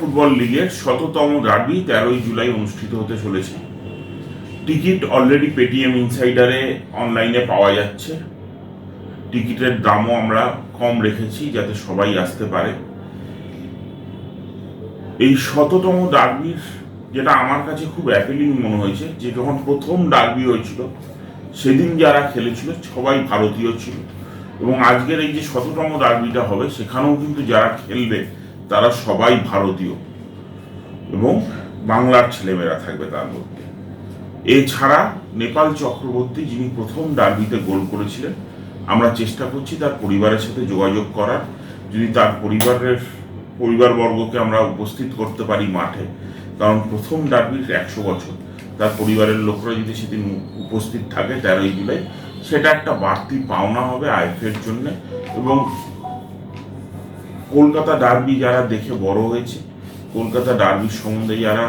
Football লিগের শততম derby তেরোই জুলাই অনুষ্ঠিত হতে চলেছে। টিকিট অলরেডি পেটিএম ইনসাইডারে অনলাইনে পাওয়া যাচ্ছে। টিকিটের দামও আমরা কম রেখেছি যাতে সবাই আসতে পারে। এই শততম ডার্বির যেটা আমার কাছে খুব অ্যাপিলিং মনে হয়েছে, যে যখন প্রথম ডার্বি হয়েছিল, সেদিন যারা খেলেছিল, সবাই ভারতীয় ছিল। এবং আজকের এই যে শততম ডার্বিটা হবে, সেখানেও কিন্তু যারা খেলবে তারা সবাই ভারতীয় এবং বাংলার ছেলেমেয়েরা থাকবে তার মধ্যে। এছাড়া নেপাল চক্রবর্তী যিনি প্রথম ডার্বিতে গোল করেছিলেন, আমরা চেষ্টা করছি তার পরিবারের সাথে যোগাযোগ করার। যদি তার পরিবারের পরিবারবর্গকে আমরা উপস্থিত করতে পারি মাঠে, কারণ প্রথম ডার্বির একশো বছর। তার পরিবারের লোকরা যদি সেদিন উপস্থিত থাকে তেরোই জুলাই, সেটা একটা বাড়তি পাওনা হবে আইএফের জন্য এবং কলকাতা ডার্বি যারা দেখে বড় হয়েছে, কলকাতা ডার্বির সম্বন্ধে যারা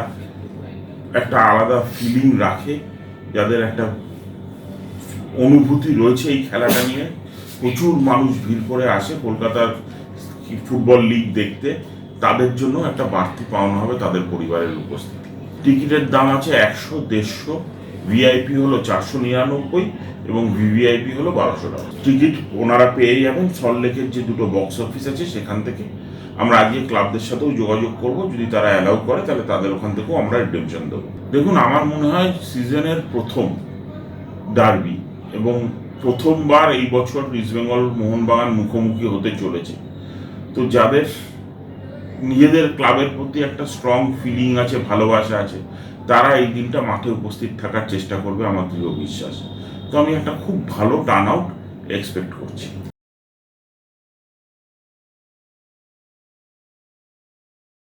একটা আলাদা ফিলিং রাখে, যাদের একটা অনুভূতি রয়েছে এই খেলাটা নিয়ে, প্রচুর মানুষ ভিড় করে আসে কলকাতার ফুটবল লিগ দেখতে, তাদের জন্য একটা বাড়তি পাওনা হবে তাদের পরিবারের উপস্থিতি। টিকিটের দাম আছে একশো, দেড়শো ভিআইপি হলো চারশো নিরানব্বই এবং ভিভিআইপি হলো বারোশো টাকা। টিকিট ওনারা পেয়ে যাবেন। সল্টলেকের যে দুটো বক্স অফিস আছে সেখান থেকে। আমরা আজকে ক্লাবদের সাথেও যোগাযোগ করব। যদি তারা অ্যালাউ করে, তাহলে তাদের ওখান থেকেও আমরা রিডেমশন দেবো। দেখুন, আমার মনে হয় সিজনের প্রথম ডার্বি এবং প্রথমবার এই বছর ইস্টবেঙ্গল মোহনবাগান মুখোমুখি হতে চলেছে। তো যাদের নিজেদের ক্লাবের প্রতি একটা স্ট্রং ফিলিং আছে, ভালোবাসা আছে, তারা এই দিনটা মাঠে উপস্থিত থাকার চেষ্টা করবে, আমার দৃঢ় বিশ্বাস। তো আমি একটা খুব ভালো টার্ন আউট এক্সপেক্ট করছি।